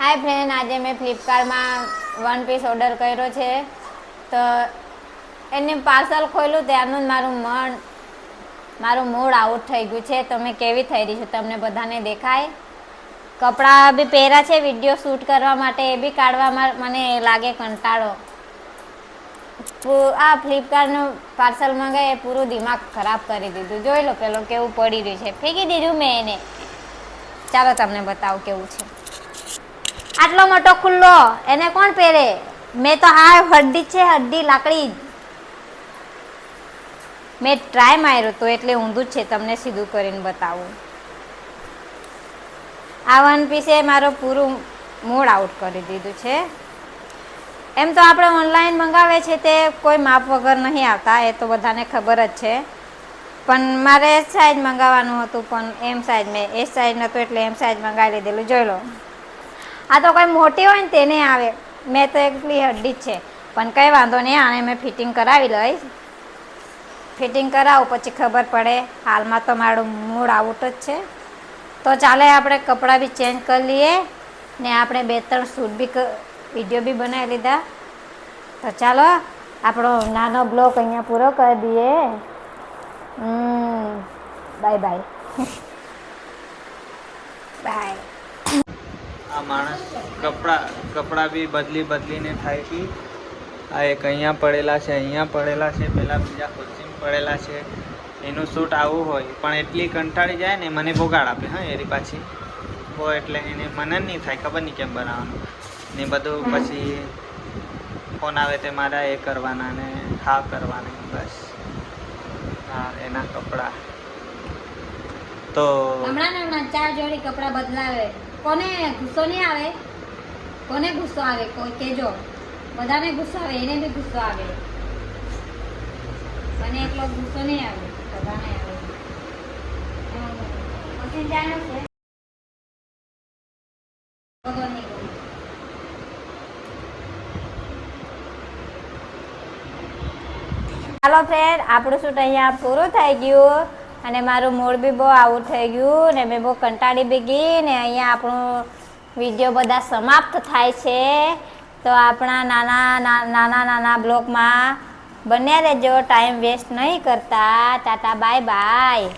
હાય friend આજે મેં ફ્લિપકાર્ટમાં one piece order કર્યો છે. તો એને પાર્સલ ખોલ્યું ત્યારનું મારું મન, મારું મૂડ આઉટ થઈ ગયું છે. તો મેં કેવી થઈ રહી છું તમને બધાને દેખાય. કપડાં બી પહેર્યા છે વીડિયો શૂટ કરવા માટે એ બી કાઢવામાં મને લાગે કંટાળો. આ ફ્લિપકાર્ટનું પાર્સલ મંગાવી એ પૂરું દિમાગ ખરાબ કરી દીધું. જોઈ લો પેલો કેવું પડી રહ્યું છે. ફેંકી દીધું મેં એને. ચાલો તમને બતાવું કેવું છે. આટલો મોટો ખુલ્લો, એને કોણ પહેરે? મેં તો હા હડ્ડી છે, હડ્ડી લાકડી મેં ટ્રાય માર્યો તો એટલે ઊંધું જ છે, તમને સીધું કરીને બતાવું. આ વન પીસે મારો પૂરું મૂળ આઉટ કરી દીધું છે. એમ તો આપણે ઓનલાઈન મંગાવે છે તે કોઈ માપ વગર નહીં આવતા, એ તો બધાને ખબર જ છે. પણ મારે એસ સાઈઝ મંગાવવાનું હતું, પણ એમ સાઈઝ મેં એસ સાઈઝ નહોતું એટલે એમ સાઈઝ મંગાવી લીધેલું. જોઈ લો. આ તો કોઈ મોટી હોય ને તેને આવે. મેં તો એકલી હડ્ડી જ છે. પણ કંઈ વાંધો નહીં, આને મેં ફિટિંગ કરાવી લઈશ. ફિટિંગ કરાવું, પછી ખબર પડે. હાલમાં તો મારું મૂડ આઉટ જ છે. તો ચાલે આપણે કપડાં બી ચેન્જ કરી લઈએ ને આપણે બે ત્રણ શૂટ બી વીડિયો બી બનાવી લીધા. તો ચાલો, આપણો નાનો બ્લોક અહીંયા પૂરો કરી દઈએ. Bye bye. બાય. આ માણસ કપડા, કપડાં બી બદલી બદલીને થાય છે. આ એક અહીંયા પડેલા છે, અહીંયા પડેલા છે પહેલાં બીજા ખુરશીમાં પડેલા છે. એનું શૂટ આવું હોય, પણ એટલી કંટાળી જાય ને મને ભોગાડ આપે, હા, એની પાછી. બહુ એટલે એને મને નહીં થાય, ખબર નહીં કેમ બનાવવાનું. ને બધું પછી ફોન આવે તે મારા એ કરવાના ને હા કરવાના, બસ. હા એના કપડાં. તો હમણાં હમણાં ચાર જોડી કપડાં બદલાવે. કોને ગુસ્સો નહીં આવે? કોને ગુસ્સો આવે? કોઈ કેજો બધાને ગુસ્સો આવે, એને બી ગુસ્સો આવે. મને એટલો ગુસ્સો નહીં આવે, બધાને આવે. ગમે. ચાલો ફ્રેન્ડ આપણું શૂટ અહીંયા પૂરું થઈ ગયું. અને મારું મૂળ બી બહુ આવું થઈ ગયું ને મેં બહુ કંટાળી બી ગઈ ને અહીંયા આપણું વીડિયો બધા સમાપ્ત થાય છે. તો આપણા નાના નાના નાના બ્લોગમાં બન્યા રહેજો. ટાઈમ વેસ્ટ નહીં કરતા. Tata bye bye